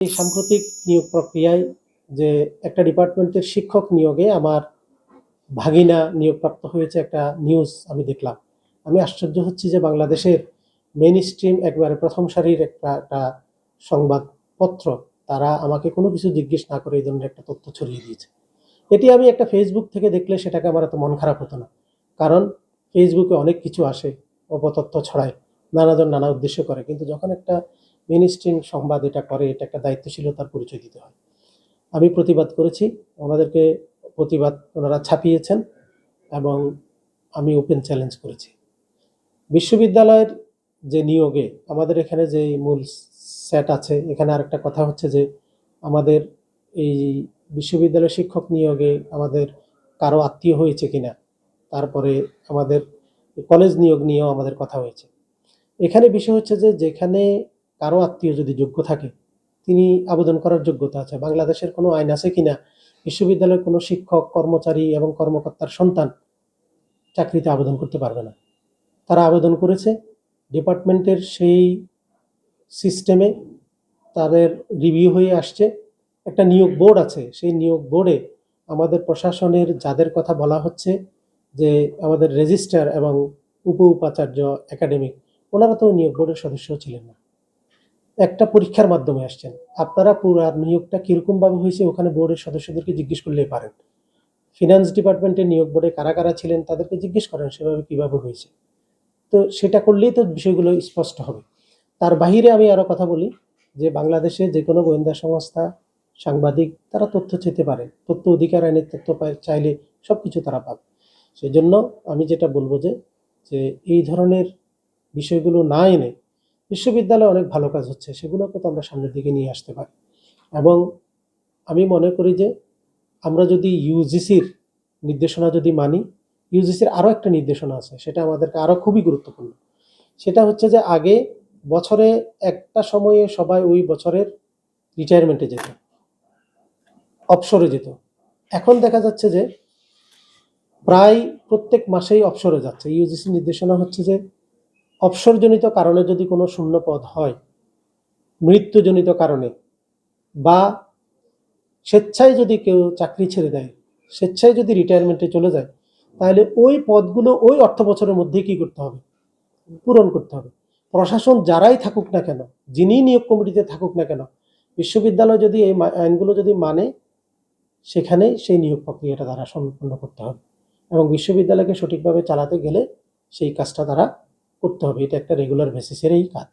এই সাম্প্রতিক নিয়োগ প্রক্রিয়ায় যে একটা ডিপার্টমেন্টের শিক্ষক নিয়োগে আমার ভাগিনা নিয়োগপ্রাপ্ত হয়েছে একটা নিউজ আমি দেখলাম। আমি আশ্চর্য হচ্ছি যে বাংলাদেশের মেন স্ট্রিম একবারে প্রথম সারির একটা একটা সংবাদপত্র, তারা আমাকে কোনো কিছু জিজ্ঞেস না করে এই ধরনের একটা তথ্য ছড়িয়ে দিয়েছে। এটি আমি একটা ফেসবুক থেকে দেখলে সেটাকে আমার এত মন খারাপ হতো না। কারণ ফেসবুকে অনেক কিছু আসে, অপতথ্য ছড়ায়, নানাজন নানা উদ্দেশ্য করে। কিন্তু যখন একটা মেন স্ট্রিম সংবাদ এটা করে, এটা একটা দায়িত্বশীলতার পরিচয় দিতে হয়। আমি প্রতিবাদ করেছি ওনাদেরকে প্রতিবাদ ওনারা ছাপিয়েছেন এবং আমি ওপেন চ্যালেঞ্জ করেছি। বিশ্ববিদ্যালয়ের যে নিয়োগে, আমাদের এখানে যে মূল সেট আছে, এখানে আরেকটা কথা হচ্ছে যে, আমাদের এই বিশ্ববিদ্যালয় শিক্ষক নিয়োগে আমাদের কারও আত্মীয় হয়েছে কিনা, তারপরে আমাদের কলেজ নিয়োগ নিয়েও আমাদের কথা হয়েছে। এখানে বিষয় হচ্ছে যে, যেখানে কারও আত্মীয় যদি যোগ্য থাকে, তিনি আবেদন করার যোগ্যতা আছে। বাংলাদেশের কোনো আইন আছে কিনা? বিশ্ববিদ্যালয়ের কোনো শিক্ষক, কর্মচারী এবং কর্মকর্তার সন্তান চাকরিতে আবেদন করতে পারবে না। তারা আবেদন করেছে, ডিপার্টমেন্টের সেই সিস্টেমে তাদের রিভিউ হয়ে আসছে। একটা নিয়োগ বোর্ড আছে, সেই নিয়োগ বোর্ডে আমাদের প্রশাসনের যাদের কথা বলা হচ্ছে, যে আমাদের রেজিস্ট্রার এবং উপ উপাচার্য একাডেমিক, ওনারা তো নিয়োগ বোর্ডের সদস্য ছিলেন না। একটা পরীক্ষার মাধ্যমে আসছেন। আপনারা পুরো নিয়োগটা কীরকমভাবে হয়েছে ওখানে বোর্ডের সদস্যদেরকে জিজ্ঞেস করলেই পারেন। ফিনান্স ডিপার্টমেন্টের নিয়োগ বোর্ডে কারা কারা ছিলেন তাদেরকে জিজ্ঞেস করেন সেভাবে কীভাবে হয়েছে। তো সেটা করলেই তো বিষয়গুলো স্পষ্ট হবে। তার বাহিরে আমি আরও কথা বলি যে বাংলাদেশে যে কোনো গোয়েন্দা সংস্থা, সাংবাদিক, তারা তথ্য চেতে পারে। তথ্য অধিকার আইনের তথ্য পায় চাইলে সব কিছু তারা পাবে সেই জন্য আমি যেটা বলব যে যে এই ধরনের বিষয়গুলো না এনে বিশ্ববিদ্যালয়ে অনেক ভালো কাজ হচ্ছে, সেগুলোকে তো আমরা সামনের দিকে নিয়ে আসতে পারি। এবং আমি মনে করি যে আমরা যদি ইউজিসির নির্দেশনা যদি মানি ইউজিসির আরও একটা নির্দেশনা আছে, সেটা আমাদেরকে আরও খুবই গুরুত্বপূর্ণ। সেটা হচ্ছে যে আগে বছরে একটা সময়ে সবাই ওই বছরের রিটায়ারমেন্টে যেত, অবসরে যেত। এখন দেখা যাচ্ছে যে প্রায় প্রত্যেক মাসেই অবসরে যাচ্ছে। ইউজিসি নির্দেশনা হচ্ছে যে অবসরজনিত কারণে যদি কোনো শূন্য পদ হয়, মৃত্যুজনিত কারণে, বা স্বেচ্ছায় যদি কেউ চাকরি ছেড়ে দেয়, স্বেচ্ছায় যদি রিটায়ারমেন্টে চলে যায়, তাহলে ওই পদগুলো ওই অর্থ বছরের মধ্যেই কী করতে হবে? পূরণ করতে হবে। প্রশাসন যারাই থাকুক না কেন, যিনি নিয়োগ কমিটিতে থাকুক না কেন, বিশ্ববিদ্যালয় যদি এই আইনগুলো যদি মানে সেখানে সেই নিয়োগ প্রক্রিয়াটা তারা সম্পন্ন করতে হবে এবং বিশ্ববিদ্যালয়কে সঠিকভাবে চালাতে গেলে সেই কাজটা তারা করতে হবে এটা একটা রেগুলার বেসিসের এই কাজ।